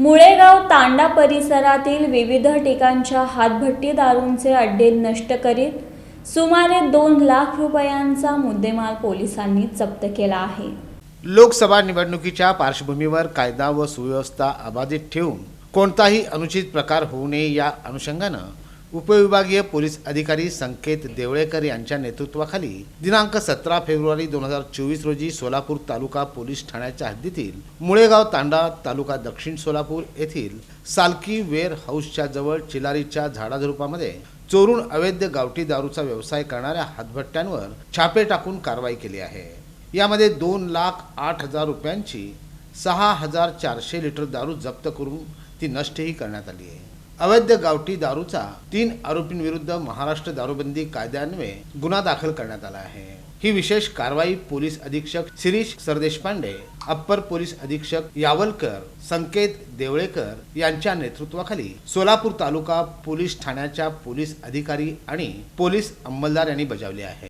मुळेगाव तांडा परिसरातील विविध ठिकाणच्या हातभट्टी दारूंचे अड्डे नष्ट करीत सुमारे दोन लाख रुपयांचा मुद्देमाल पोलिसांनी जप्त केला आहे. लोकसभा निवडणुकीच्या पार्श्वभूमीवर कायदा व सुव्यवस्था अबाधित ठेवून कोणताही अनुचित प्रकार होऊ नये या अनुषंगानं उपविभागीय पोलीस अधिकारी संकेत देवळेकर यांच्या नेतृत्वाखाली दिनांक सतरा फेब्रुवारी दोन हजार चोवीस रोजी सोलापूर तालुका पोलीस ठाण्याच्या हद्दीतील मुळेगाव तांडा तालुका दक्षिण सोलापूर येथील सालकी वेअर हाऊसच्या जवळ चिलारीच्या झाडाझुडपामध्ये चोरून अवैध गावठी दारूचा व्यवसाय करणाऱ्या हातभट्ट्यांवर छापे टाकून कारवाई केली आहे. यामध्ये दोन लाख आठ हजार रुपयांची सहा हजार चारशे लिटर दारू जप्त करून ती नष्टही करण्यात आली आहे. अवैध गावठी दारूचा तीन आरोपींविरुद्ध महाराष्ट्र दारूबंदी कायद्यान्वये गुन्हा दाखल करण्यात आला आहे. ही विशेष कारवाई पोलीस अधीक्षक शिरीष सरदेशपांडे अप्पर पोलीस अधीक्षक यावलकर संकेत देवळेकर यांच्या नेतृत्वाखाली सोलापूर तालुका पोलीस ठाण्याच्या पोलीस अधिकारी आणि पोलीस अंमलदार यांनी बजावली आहे.